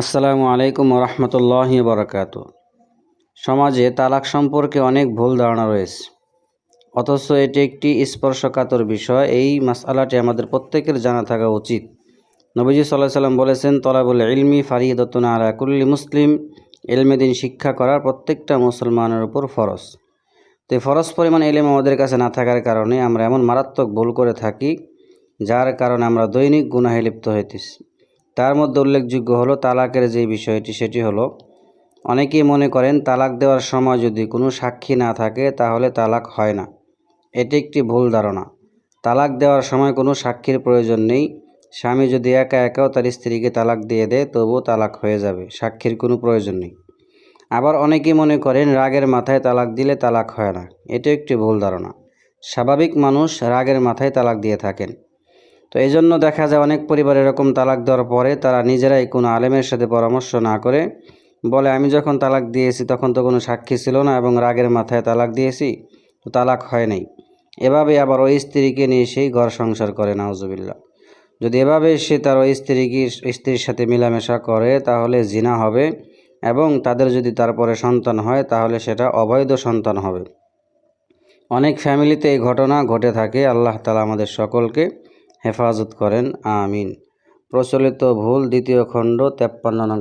আসসালামু আলাইকুম রহমতুল্লাহ বরকাত সমাজে তালাক সম্পর্কে অনেক ভুল ধারণা রয়েছে। অথচ এটি একটি স্পর্শকাতর বিষয়। এই মাসালাটি আমাদের প্রত্যেকের জানা থাকা উচিত। নবীজি সাল্লাহ সাল্লাম বলেছেন, তলাবুল ইলমি ফারিদতুন আলা কুল্লি মুসলিম। এলমেদিন শিক্ষা করার প্রত্যেকটা মুসলমানের উপর ফরজ। তো ফরজ পরিমাণ এলেম আমাদের কাছে না থাকার কারণে আমরা এমন মারাত্মক ভুল করে থাকি, যার কারণে আমরা দৈনিক গুনাহে লিপ্ত হইতেছি। তার মধ্যে উল্লেখযোগ্য হলো তালাকের যে বিষয়টি, সেটি হলো, অনেকেই মনে করেন তালাক দেওয়ার সময় যদি কোনো সাক্ষী না থাকে, তাহলে তালাক হয় না। এটি একটি ভুল ধারণা। তালাক দেওয়ার সময় কোনো সাক্ষীর প্রয়োজন নেই। স্বামী যদি একা একাও তার স্ত্রীকে তালাক দিয়ে দেয়, তবুও তালাক হয়ে যাবে, সাক্ষীর কোনো প্রয়োজন নেই। আবার অনেকেই মনে করেন রাগের মাথায় তালাক দিলে তালাক হয় না। এটি একটি ভুল ধারণা। স্বাভাবিক মানুষ রাগের মাথায় তালাক দিয়ে থাকেন। তো এই জন্য দেখা যায় অনেক পরিবার এরকম তালাক দেওয়ার পরে তারা নিজেরাই কোনো আলেমের সাথে পরামর্শ না করে বলে, আমি যখন তালাক দিয়েছি তখন তো কোনো সাক্ষী ছিল না এবং রাগের মাথায় তালাক দিয়েছি, তো তালাক হয় নাই। এভাবে আবার ওই স্ত্রীকে নিয়ে সেই ঘর সংসার করে নাউজুবিল্লা যদি এভাবে সে তার ওই স্ত্রীকে, স্ত্রীর সাথে মেলামেশা করে, তাহলে জিনা হবে এবং তাদের যদি তারপরে সন্তান হয়, তাহলে সেটা অবৈধ সন্তান হবে। অনেক ফ্যামিলিতে এই ঘটনা ঘটে থাকে। আল্লাহ তালা আমাদের সকলকে হেফাজত করেন আমিন। প্রচলিত ভুল দ্বিতীয় খণ্ড তেপ্পান্ন নং